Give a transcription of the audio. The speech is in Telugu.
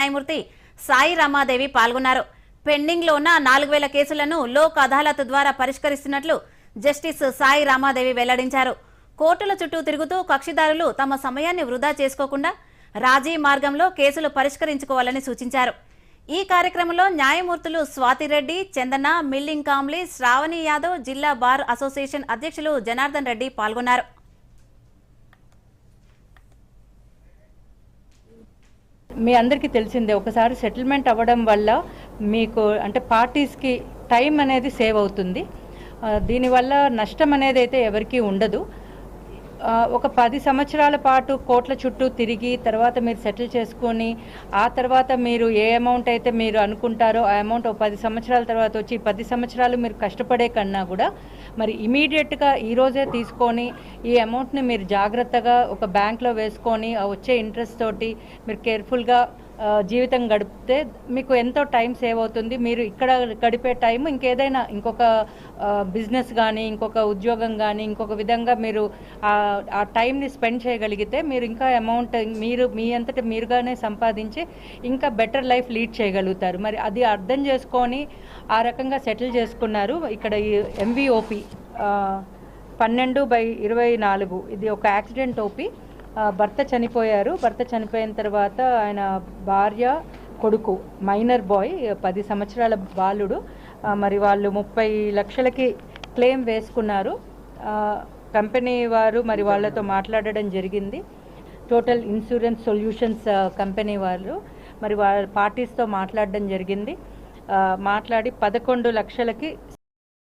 న్యాయమూర్తి సాయి రామాదేవి పాల్గొన్నారు. పెండింగ్లో ఉన్న నాలుగు వేల కేసులను లోక్ అదాలత్ ద్వారా పరిష్కరిస్తున్నట్లు జస్టిస్ సాయి రామాదేవి వెల్లడించారు. కోర్టుల చుట్టూ తిరుగుతూ కక్షిదారులు తమ సమయాన్ని వృధా చేసుకోకుండా రాజీ మార్గంలో కేసులు పరిష్కరించుకోవాలని సూచించారు. ఈ కార్యక్రమంలో న్యాయమూర్తులు స్వాతిరెడ్డి చందన మిల్లింగ్ కామ్లీ శ్రావణి యాదవ్ జిల్లా బార్ అసోసియేషన్ అధ్యక్షులు జనార్దన్ రెడ్డి పాల్గొన్నారు. మీ అందరికీ తెలిసిందే ఒకసారి సెటిల్మెంట్ అవ్వడం వల్ల మీకు అంటే పార్టీస్కి టైం అనేది సేవ్ అవుతుంది. దీనివల్ల నష్టం అనేది అయితే ఎవరికీ ఉండదు. ఒక పది సంవత్సరాల పాటు కోట్ల చుట్టూ తిరిగి తర్వాత మీరు సెటిల్ చేసుకొని ఆ తర్వాత మీరు ఏ అమౌంట్ అయితే మీరు అనుకుంటారో ఆ అమౌంట్ ఒక పది సంవత్సరాల తర్వాత వచ్చి పది సంవత్సరాలు మీరు కష్టపడే కన్నా కూడా మరి ఇమీడియట్గా ఈరోజే తీసుకొని ఈ అమౌంట్ని మీరు జాగ్రత్తగా ఒక బ్యాంక్లో వేసుకొని ఆ వచ్చే ఇంట్రెస్ట్ తోటి మీరు కేర్ఫుల్గా జీవితం గడిపితే మీకు ఎంతో టైం సేవ్ అవుతుంది. మీరు ఇక్కడ గడిపే టైం ఇంకేదైనా ఇంకొక బిజినెస్ కానీ ఇంకొక ఉద్యోగం కానీ ఇంకొక విధంగా మీరు ఆ- టైంని స్పెండ్ చేయగలిగితే మీరు ఇంకా అమౌంట్ మీరు మీ అంతటి మీరుగానే సంపాదించి ఇంకా బెటర్ లైఫ్ లీడ్ చేయగలుగుతారు. మరి అది అర్థం చేసుకొని ఆ రకంగా సెటిల్ చేసుకున్నారు. ఇక్కడ ఈ ఎంవిఓపి పన్నెండు బై ఇరవై నాలుగు. ఇది ఒక యాక్సిడెంట్ ఓపి భర్త చనిపోయారు. భర్త చనిపోయిన తర్వాత ఆయన భార్య కొడుకు మైనర్ బాయ్ పది సంవత్సరాల బాలుడు. మరి వాళ్ళు ముప్పై లక్షలకి క్లెయిమ్ వేసుకున్నారు. కంపెనీ వారు మరి వాళ్ళతో మాట్లాడడం జరిగింది. టోటల్ ఇన్సూరెన్స్ సొల్యూషన్స్ కంపెనీ వాళ్ళు మరి వాళ్ళ పార్టీస్తో మాట్లాడడం జరిగింది. మాట్లాడి పదకొండు లక్షలకి